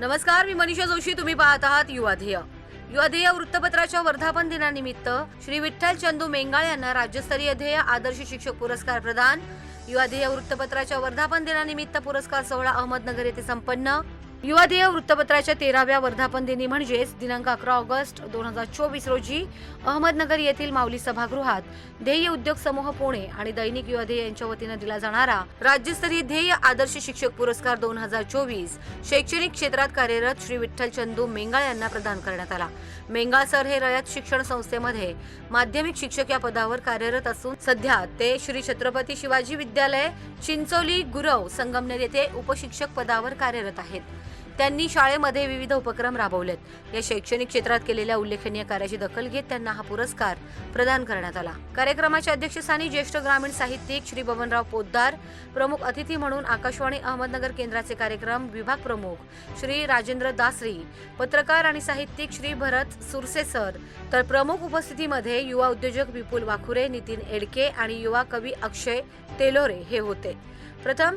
नमस्कार मी मनीषा जोशी. तुम्ही पाहत आहात युवाध्येय युवाध्येय वृत्तपत्राच्या वर्धापन दिनानिमित्त श्री विठ्ठल चंदू मेंगाळ यांना राज्यस्तरीय ध्येय आदर्श शिक्षक पुरस्कार प्रदान. युवाध्येय वृत्तपत्राच्या वर्धापन दिनानिमित्त पुरस्कार सोहळा अहमदनगर येथे संपन्न. युवादेय वृत्तपत्राच्या तेराव्या वर्धापन दिनी म्हणजेच दिनांक अकरा ऑगस्ट दोन हजार चोवीस रोजी अहमदनगर येथील माऊली सभागृहात ध्येय उद्योग समूह पुणे आणि दैनिक युवाध्येय यांच्या वतीनं दिला जाणारा राज्यस्तरीय ध्येय आदर्श शिक्षक पुरस्कार दोन हजार चोवीस शैक्षणिक क्षेत्रात कार्यरत श्री विठ्ठल चंदू मेंगाळ यांना प्रदान करण्यात आला. मेंगाळ सर हे रयत शिक्षण संस्थेमध्ये माध्यमिक शिक्षक या पदावर कार्यरत असून सध्या ते श्री छत्रपती शिवाजी विद्यालय चिंचोली गुरव संगमनेर येथे उपशिक्षक पदावर कार्यरत आहेत. त्यांनी शाळेमध्ये विविध उपक्रम राबवलेत. या शैक्षणिक क्षेत्रात केलेल्या उल्लेखनीय कार्याची दखल घेत त्यांना हा पुरस्कार प्रदान करण्यात आला. कार्यक्रमाच्या अध्यक्षस्थानी ज्येष्ठ ग्रामीण साहित्यिक श्री बबनराव पोद्दार प्रमुख अतिथी म्हणून आकाशवाणी अहमदनगर केंद्राचे कार्यक्रम विभाग प्रमुख श्री राजेंद्र दासरी पत्रकार आणि साहित्यिक श्री भरत सुरसे सर तर प्रमुख उपस्थितीमध्ये युवा उद्योजक विपुल वाखुरे नितीन एडके आणि युवा कवी अक्षय तेलोरे हे होते. प्रथम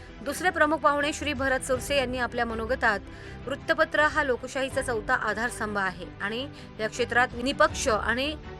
दुसरे प्रमुख पाहुणे श्री भरत सुरसे यांनी आपल्या मनोगतात वृत्तपत्र हा लोकशाहीचा चौथा आधारस्तंभ आहे. आणि या क्षेत्रात निपक्ष आणि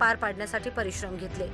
पार पाडण्यासाठी परिश्रम घेतले.